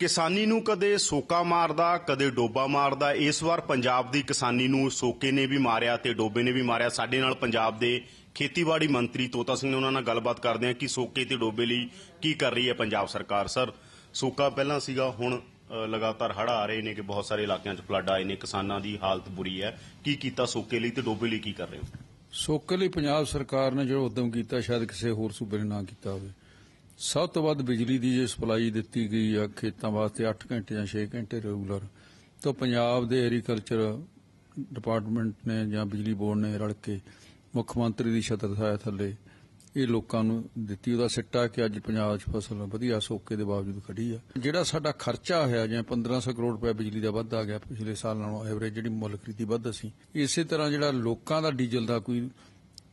ਕਿਸਾਨੀ ਨੂੰ ਕਦੇ ਸੋਕਾ ਮਾਰਦਾ, ਕਦੇ ਡੋਬਾ ਮਾਰਦਾ। ਇਸ ਵਾਰ ਪੰਜਾਬ ਦੀ ਕਿਸਾਨੀ ਨੂੰ ਸੋਕੇ ਨੇ ਵੀ ਮਾਰਿਆ ਤੇ ਡੋਬੇ ਨੇ ਵੀ ਮਾਰਿਆ। ਸਾਡੇ ਨਾਲ ਪੰਜਾਬ ਦੇ ਖੇਤੀਬਾੜੀ ਮੰਤਰੀ ਤੋਤਾ ਸਿੰਘ ਨੇ ਉਹਨਾਂ ਨਾਲ ਗੱਲਬਾਤ ਕਰਦੇ ਹਾਂ ਕਿ ਸੋਕੇ ਤੇ ਡੋਬੇ ਲਈ ਕੀ ਕਰ ਰਹੀ ਹੈ ਪੰਜਾਬ ਸਰਕਾਰ। ਸਰ, ਸੋਕਾ ਪਹਿਲਾਂ ਸੀਗਾ, ਹੁਣ ਲਗਾਤਾਰ ਹੜ੍ਹ ਆ ਰਹੇ ਨੇ ਕਿ ਬਹੁਤ ਸਾਰੇ ਇਲਾਕਿਆਂ 'ਚ ਫਲੱਡ ਆਏ ਨੇ। ਕਿਸਾਨਾਂ ਦੀ ਹਾਲਤ ਬੁਰੀ ਹੈ। ਕੀ ਕੀਤਾ ਸੋਕੇ ਲਈ ਤੇ ਡੋਬੇ ਲਈ ਕੀ ਕਰ ਰਹੇ ਹੋ? ਸੋਕੇ ਲਈ ਪੰਜਾਬ ਸਰਕਾਰ ਨੇ ਜਿਹੜਾ ਉਦਮ ਕੀਤਾ, ਸ਼ਾਇਦ ਕਿਸੇ ਹੋਰ ਸੂਬੇ ਨੇ ਨਾ ਕੀਤਾ ਹੋਵੇ। ਸਭ ਤੋਂ ਵੱਧ ਬਿਜਲੀ ਦੀ ਜੇ ਸਪਲਾਈ ਦਿੱਤੀ ਗਈ ਆ ਖੇਤਾਂ ਵਾਸਤੇ 8 ਘੰਟੇ ਜਾਂ 6 ਘੰਟੇ ਰੈਗੂਲਰ, ਤਾਂ ਪੰਜਾਬ ਦੇ ਐਗਰੀਕਲਚਰ ਡਿਪਾਰਟਮੈਂਟ ਨੇ ਜਾਂ ਬਿਜਲੀ ਬੋਰਡ ਨੇ ਰਲ ਕੇ ਮੁੱਖ ਮੰਤਰੀ ਦੀ ਛਤਰ ਛਾਇਆ ਥੱਲੇ ਇਹ ਲੋਕਾਂ ਨੂੰ ਦਿੱਤੀ। ਉਹਦਾ ਸਿੱਟਾ ਕਿ ਅੱਜ ਪੰਜਾਬ 'ਚ ਫਸਲ ਵਧੀਆ ਸੋਕੇ ਦੇ ਬਾਵਜੂਦ ਖੜੀ ਆ। ਜਿਹੜਾ ਸਾਡਾ ਖਰਚਾ ਹੋਇਆ ਜਿਵੇਂ 1500 ਕਰੋੜ ਰੁਪਏ ਬਿਜਲੀ ਦਾ ਵੱਧ ਆ ਗਿਆ ਪਿਛਲੇ ਸਾਲ ਨਾਲੋਂ ਐਵਰੇਜ ਜਿਹੜੀ ਮੁੱਲ ਖਰੀਦੀ ਵੱਧ ਅਸੀਂ, ਇਸੇ ਤਰ੍ਹਾਂ ਜਿਹੜਾ ਲੋਕਾਂ ਦਾ ਡੀਜ਼ਲ ਦਾ ਕੋਈ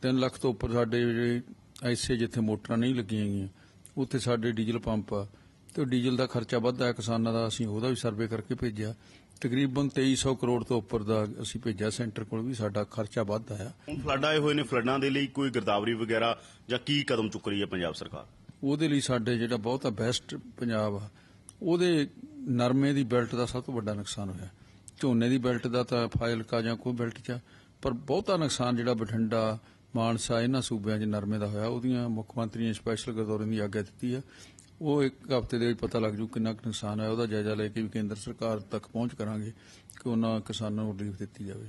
3 ਲੱਖ ਤੋਂ ਉੱਪਰ ਸਾਡੇ ਜਿਹੜੇ ਐਸੇ ਜਿੱਥੇ ਮੋਟਰਾਂ ਨਹੀਂ ਲੱਗੀਆਂ ਗਈਆਂ ਉੱਥੇ ਸਾਡੇ ਡੀਜ਼ਲ ਪੰਪ ਆ ਤੇ ਡੀਜ਼ਲ ਦਾ ਖਰਚਾ ਵੱਧਦਾ ਹੈ। ਕਿਸਾਨਾਂ ਦਾ ਅਸੀਂ ਉਹਦਾ ਵੀ ਸਰਵੇ ਕਰਕੇ ਭੇਜਿਆ। ਤਕਰੀਬਨ 2300 ਕਰੋੜ ਤੋਂ ਉੱਪਰ ਦਾ ਅਸੀਂ ਭੇਜਿਆ। ਸੈਂਟਰ ਕੋਲ ਵੀ ਸਾਡਾ ਖਰਚਾ ਵੱਧ ਆਇਆ ਹੁਣ ਫਲੱਡ ਆਏ ਹੋਏ ਨੇ ਫਲੱਡਾਂ ਦੇ ਲਈ ਕੋਈ ਗਿਰਦਾਵਰੀ ਵਗੈਰਾ ਜਾਂ ਕੀ ਕਦਮ ਚੁੱਕ ਰਹੀ ਹੈ ਪੰਜਾਬ ਸਰਕਾਰ? ਉਹਦੇ ਲਈ ਸਾਡੇ ਜਿਹੜਾ ਬਹੁਤਾ ਬੈਸਟ ਪੰਜਾਬ ਆ ਉਹਦੇ ਨਰਮੇ ਦੀ ਬੈਲਟ ਦਾ ਸਭ ਤੋਂ ਵੱਡਾ ਨੁਕਸਾਨ ਹੋਇਆ। ਝੋਨੇ ਦੀ ਬੈਲਟ ਦਾ ਤਾਂ ਫਾਇਲਕਾ ਜਾਂ ਕੋਈ ਬੈਲਟ 'ਚ ਪਰ ਬਹੁਤਾ ਨੁਕਸਾਨ ਜਿਹੜਾ ਬਠਿੰਡਾ ਮਾਨਸਾ ਇਹਨਾਂ ਸੂਬਿਆਂ 'ਚ ਨਰਮੇ ਦਾ ਹੋਇਆ। ਉਹਦੀਆਂ ਮੁੱਖ ਮੰਤਰੀ ਨੇ ਸਪੈਸ਼ਲ ਗਰਦੌਰੇ ਦੀ ਆਗਿਆ ਦਿੱਤੀ ਆ ਉਹ ਇੱਕ ਹਫ਼ਤੇ ਦੇ ਵਿੱਚ ਪਤਾ ਲੱਗ ਜੂ ਕਿੰਨਾ ਕੁ ਨੁਕਸਾਨ ਆਇਆ ਉਹਦਾ ਜਾਇਜ਼ਾ ਲੈ ਕੇ ਵੀ ਕੇਂਦਰ ਸਰਕਾਰ ਤੱਕ ਪਹੁੰਚ ਕਰਾਂਗੇ ਕਿ ਉਹਨਾਂ ਕਿਸਾਨਾਂ ਨੂੰ ਰਿਲੀਫ ਦਿੱਤੀ ਜਾਵੇ।